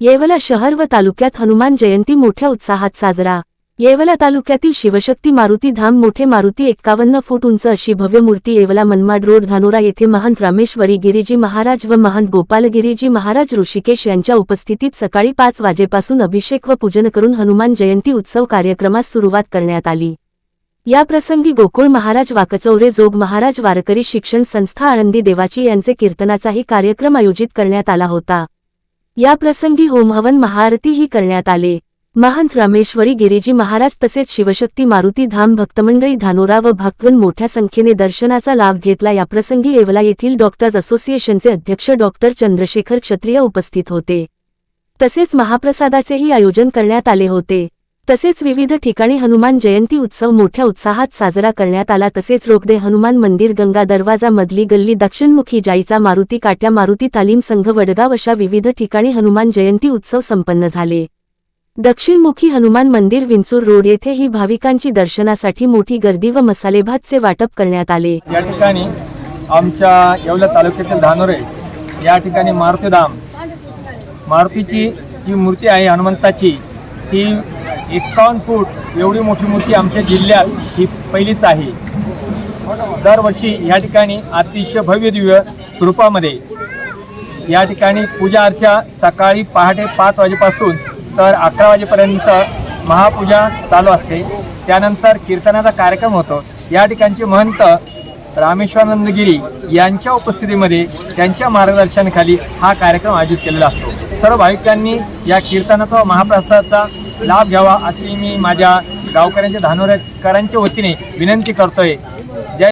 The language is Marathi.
येवला शहर व तालुक्यात हनुमान जयंती मोठ्या उत्साहात साजरा. येवला तालुक्यातील शिवशक्ती मारुती धाम मोठे मारुती एक्कावन्न फूट उंच अशी भव्य मूर्ती येवला मनमाड रोड धानोरा येथे महंत रामेश्वरी गिरीजी महाराज व महंत गोपालगिरीजी महाराज ऋषिकेश यांच्या उपस्थितीत सकाळी पाच वाजेपासून अभिषेक व पूजन करून हनुमान जयंती उत्सव कार्यक्रमास सुरुवात करण्यात आली. या प्रसंगी गोकुळ महाराज वाकचौरे जोग महाराज वारकरी शिक्षण संस्था आळंदी देवाची यांचे कीर्तनाचाही कार्यक्रम आयोजित करण्यात आला होता. या प्रसंगी होमहवन महाआरतीही करण्यात आले. महंत रामेश्वरी गिरीजी महाराज तसेच शिवशक्ती मारुती धाम भक्तमंडळी धानोरा व भक्तगण मोठ्या संख्येने दर्शनाचा लाभ घेतला. याप्रसंगी येवला येथील डॉक्टर्स असोसिएशनचे अध्यक्ष डॉक्टर चंद्रशेखर क्षत्रिय उपस्थित होते. तसेच महाप्रसादाचेही आयोजन करण्यात आले होते. तसेच विविध ठिकाणी हनुमान जयंती उत्सव मोठ्या उत्साहात साजरा करण्यात आला. तसेच रोकदे हनुमान मंदिर गंगा दरवाजा मधली गल्ली दक्षिणमुखी जाईचा मारुती काट्या मारुती तालीम संघ वडगाव अशा विविध ठिकाणी हनुमान जयंती उत्सव संपन्न झाले. दक्षिणमुखी हनुमान मंदिर विंचूर रोड येथे ही भाविकांची दर्शनासाठी मोठी गर्दी व मसालेभातचे वाटप करण्यात आले. या ठिकाणी आमच्या येवला तालुक्यातील धानोरे या ठिकाणी मारुतीधाम मारुतीची जी मूर्ती आहे हनुमंताची ती एक्कावन्न फूट एवढी मोठी मूर्ती आमच्या जिल्ह्यात ही पहिलीच आहे. दरवर्षी या ठिकाणी अतिशय भव्य दिव्य स्वरूपामध्ये या ठिकाणी पूजा अर्चा सकाळी पहाटे पाच वाजेपासून तर अकरा वाजेपर्यंत महापूजा चालू असते. त्यानंतर कीर्तनाचा कार्यक्रम होतो. या ठिकाणचे महंत रामेश्वरानंदगिरी यांच्या उपस्थितीमध्ये त्यांच्या मार्गदर्शनाखाली हा कार्यक्रम आयोजित केलेला असतो. सर्व भाविकांनी या कीर्तनाचा महाप्रसादाचा लाभ घ्यावा अशी मी माझ्या गावकऱ्यांच्या धानोरकरांच्या वतीने विनंती करतोय.